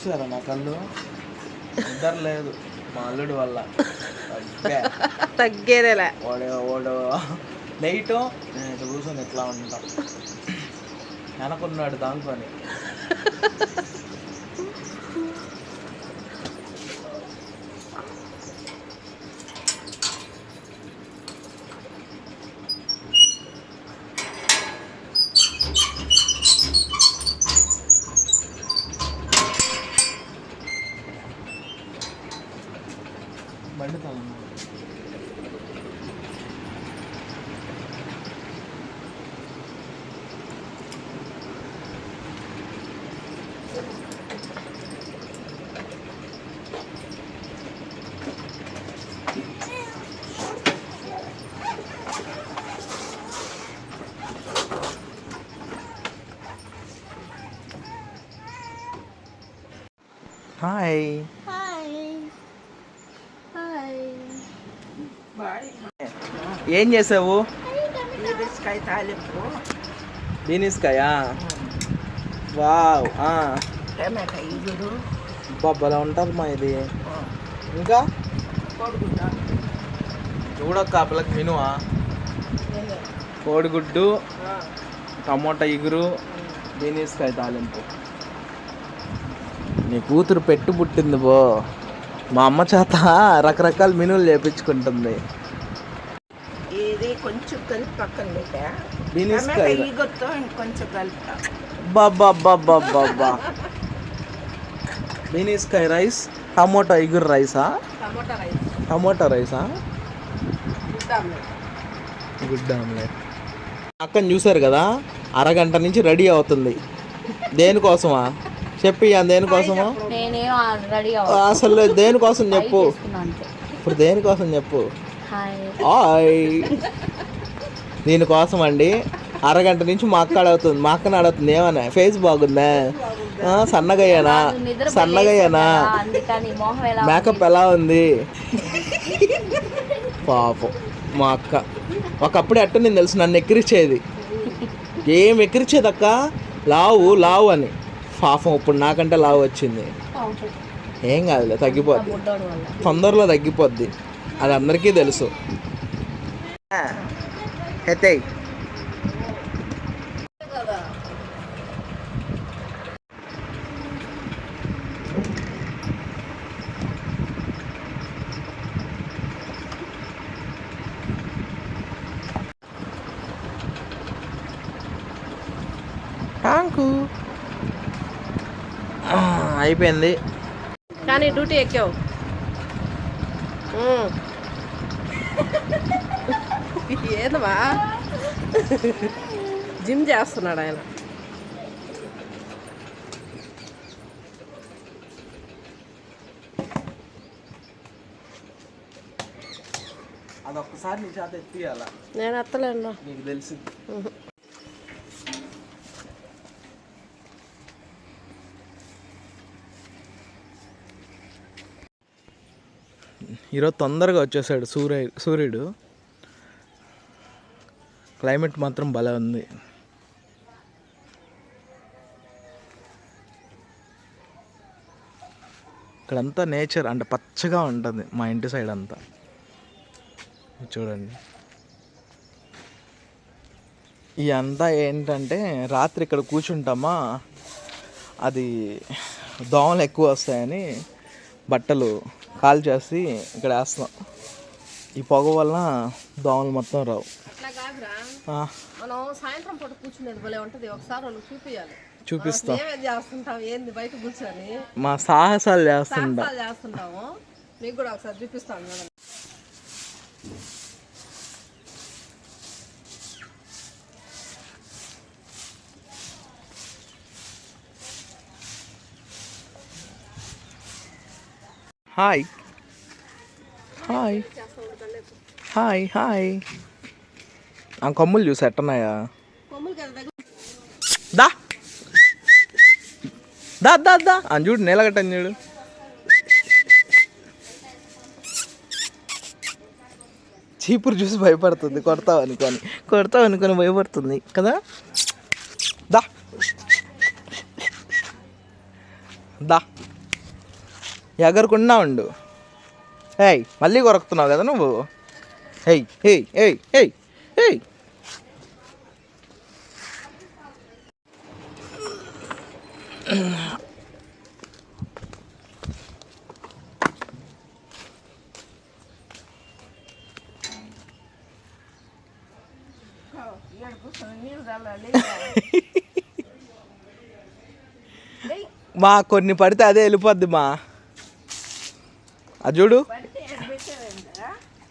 చూసారా నా కళ్ళు? నిద్ర లేదు. మా అల్లుడి వల్ల. తగ్గా. తగ్గేదేలే. వాడు వాడు నైట్ నేను ఇట్లా కూర్చొని ఇట్లా ఉంటాం? వెనకున్నాడు దాంట్లోని బండి తలన్నా హాయ్ ఏం చేసావు? బీరకాయ తాలింపు. బీనిస్కాయ? వావ్ ఆ. టమాటా ఇగురు. బొబ్బలా ఉంటుంది మా ఇది. ఇంకా? కోడిగుడ్డ. చూడక్క ఆ పిల్లకి మెనువా కోడిగుడ్డు టమోటా ఇగురు బీనీస్కాయ తాలింపు. నీ కూతురు పెట్టు పుట్టింది బో మా అమ్మ చేత రకరకాల మెనులు చేపించుకుంటుంది. కొంచెం కలిపి పక్కన పెట్టా. బీనీస్కాయ టమాటా ఇంకొంచెం కలుపుతా. బాబా బీనీస్కాయ రైస్ టమోటా ఇగురు రైసా? Tomato rice. టమోటా రైసా? గుడ్ ఆమ్లెట్. అక్కని చూసారు కదా? అరగంట నుంచి రెడీ అవుతుంది. దేనికోసమా? చెప్పి ఆ దేనికోసమా? నేనేం రెడీ అసలు దేనికోసం చెప్పు? ఇప్పుడు దేనికోసం చెప్పు? హాయ్ దీనికోసం అండి అరగంట నుంచి మా అక్క అడుగుతుంది మా అక్కని అడుగుతుంది ఏమన్నా ఫేస్ బాగుందా? సన్నగయ్యానా? సన్నగయ్యానా? మేకప్ ఎలా ఉంది? పాపం మా అక్క. ఒకప్పుడు ఎట్ట నేను తెలుసు నన్ను ఎక్కిరిచేది ఏం ఎక్కిరిచేది అక్క లావు లావు అని. పాపం ఇప్పుడు నాకంటే లావు వచ్చింది. ఏం కాదులే తగ్గిపోద్ది. తొందరలో తగ్గిపోద్ది. అది అందరికీ తెలుసు. హెతయ్ టాంకు ఆ, అయిపోయింది. కానీ డ్యూటీ ఎక్కావు. ఏదమ్మా జిమ్ చేస్తున్నాడు ఆయన. అదొక్కసారి నీ చేత ఎత్తియాల? నేను ఎత్తలేను. నీకు తెలిసి ఈరోజు తొందరగా వచ్చేసాడు సూర్య సూర్యుడు. క్లైమేట్ మాత్రం భలే ఉంది. ఇక్కడంతా నేచర్ అంటే పచ్చగా ఉంటుంది మా ఇంటి సైడ్ అంతా. చూడండి. ఈ అంతా ఏంటంటే రాత్రి ఇక్కడ కూర్చుంటామా అది దోమలు ఎక్కువ వస్తాయని బట్టలు కాల్ చేసి ఇక్కడ వేస్తాం ఈ పొగ వల్ల దోమలు మొత్తం రావు. మనం సాయంత్రం పూట కూర్చునేది భలే ఉంటది. ఒకసారి వాళ్ళకి చూపించాలి చూపిస్తాం. చేస్తుంటాం? ఏంది? బయట కూర్చొని. మా సాహసాలు చేస్తుంటా. చేస్తుంటాము. మీకు కూడా ఒకసారి చూపిస్తాను చూడండి. హాయ్ హాయ్ హాయ్ హాయ్ ఆ కొమ్ములు చూసి ఎట్టున్నాయా? దా. దా దా దా. అని చూడు నీలగట్టని చూడు. చీపురు చూసి భయపడుతుంది. కొడతావు అనుకొని. కొడతావు అనుకొని భయపడుతుంది. కదా? దా. దా. ఎగరకుండా ఉండు. ఏయ్ మళ్ళీ కొరుకుతున్నావు కదా నువ్వు? ఏయ్ ఏయ్ ఏయ్ ఏయ్ ఏయ్. మా కొన్ని పడితే అదే వెళ్ళిపోద్ది మా. అది చూడు.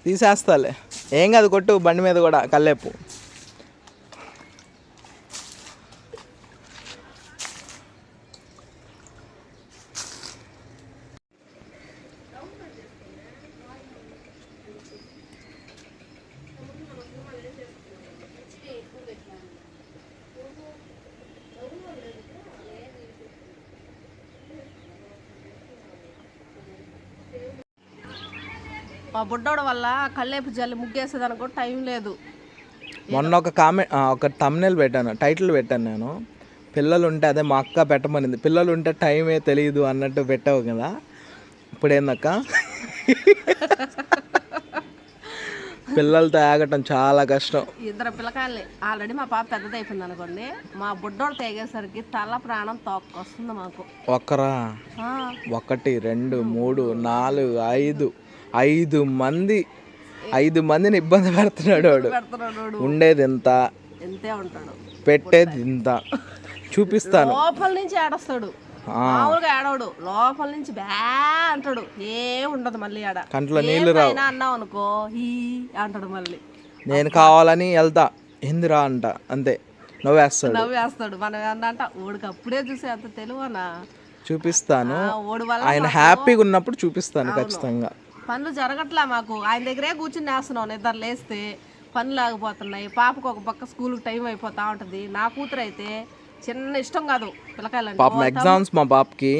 తీసేస్తాలే. ఏం కాదు కొట్టు బండి మీద కూడా కల్లేపు మా బుడ్డోడు వల్ల కళ్ళేపు జల్లి ముగ్గేసేదానికి కూడా టైం లేదు. మొన్న ఒక కామెంట్ ఒక తమ్నెల్ పెట్టాను టైటిల్ పెట్టాను నేను. పిల్లలు ఉంటే అదే మా అక్క పెట్టమనింది. పిల్లలు ఉంటే టైమే తెలియదు అన్నట్టు పెట్టావు కదా. ఇప్పుడు ఏందక్క పిల్లలతో ఆగటం చాలా కష్టం. ఇద్దరు పిల్లకాయలే ఆల్రెడీ మా పాప పెద్దదైపోయింది అనుకోండి మా బుడ్డోడు తెగేసరికి తల ప్రాణం తోక్కొస్తుంది మాకు. ఒక్కరా? ఆ, ఒకటి రెండు మూడు నాలుగు ఐదు. ఐదు మంది ఐదు మందిని ఇబ్బంది పెడుతున్నాడు వాడు. ఉండేది ఎంతే? ఉంటాడు? పెట్టేది ఇంత. చూపిస్తాను. లోపల నుంచి ఏడస్తాడు. మామూలుగా ఏడవడు. లోపల నుంచి బ్యా అంటాడు. ఏం ఉండదు మళ్ళీ ఆడ. కంట్లో నీళ్ళు రావు. అన్నావు అనుకో హీ అంటాడు మళ్ళీ. నేను కావాలని వెళ్తా. ఏందిరా అంట. అంతే. నవ్వేస్తాడు. నవ్వేస్తాడు. మనం ఏంటంట ఓడికి అప్పుడే చూసే అంత తెలివనా? చూపిస్తాను. ఆయన హ్యాపీగా ఉన్నప్పుడు చూపిస్తాను ఖచ్చితంగా. పనులు జరగట్లా మాకు. ఆయన దగ్గరే కూర్చుని వేస్తున్నాం నిద్ర లేస్తే పనులు ఆగిపోతున్నాయి. పాపకు ఒక పక్క స్కూల్కి టైం అయిపోతా ఉంటుంది. నా కూతురు అయితే చిన్న ఇష్టం కాదు పిల్లకాయలు. పాపం ఎగ్జామ్స్ మా పాపకి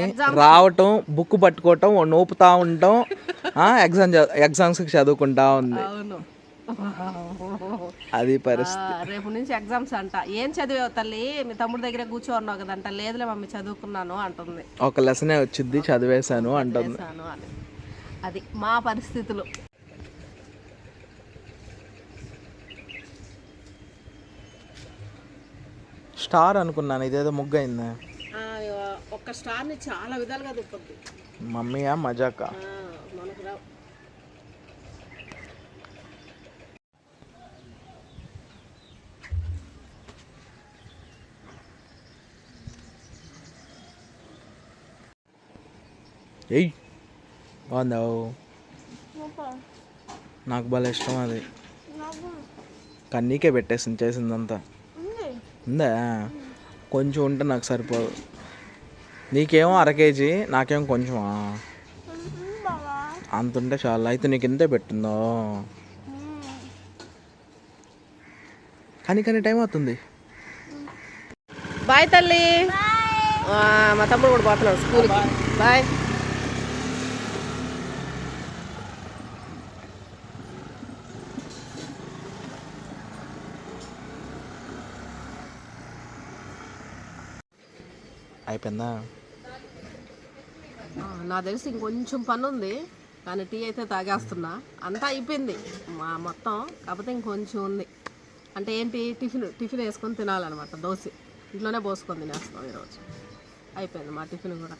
రావటం బుక్ పట్టుకోవటం నోపుతా ఉండటం ఎగ్జామ్ ఎగ్జామ్స్కి చదువుకుంటా ఉంది. అవును. అది పరిస్థితి. రేపు నుంచి ఎగ్జామ్స్ అంట. ఏం చదివావు తల్లి? మీ తమ్ముడి దగ్గరే కూర్చో ఉన్నావు కదంట. లేదులే మమ్మీ చదువుకున్నాను అంటుంది. ఒక లెసనే వచ్చింది చదివేశాను అంటుంది. అది మా పరిస్థితులు. స్టార్ అనుకున్నాను ఇదేదో ముగ్గు అయిందా ఆ, ఒక్క స్టార్ని చాలా విధాలుగా తిప్పద్దు. మమ్మీయా మజాకా? మనకు ఎయ్ బాగుందా నాకు భలే ఇష్టం అది. కన్నీకే పెట్టేసింది చేసిందంతా. ఉందా. కొంచెం ఉంటే నాకు సరిపోదు. నీకేమో అర కేజీ నాకేమో కొంచెమా? అంత ఉంటే చాలా. అయితే నీకు ఇంతే పెట్టిందో? కానీ కానీ టైం అవుతుంది. బాయ్ తల్లి. మా తమ్ముడు కూడా పోతున్నాడు స్కూల్కి. బాయ్. అయిపోయిందా? నా తెలిసి ఇంకొంచెం పని ఉంది కానీ టీ అయితే తాగేస్తున్నా. అంతా అయిపోయింది. మా మొత్తం కాకపోతే ఇంకొంచెం ఉంది. అంటే ఏంటి టిఫిన్ టిఫిన్ వేసుకొని తినాలన్నమాట. దోశ. ఇంట్లోనే పోసుకొని తినేస్తాం ఈరోజు. అయిపోయింది మా టిఫిన్ కూడా.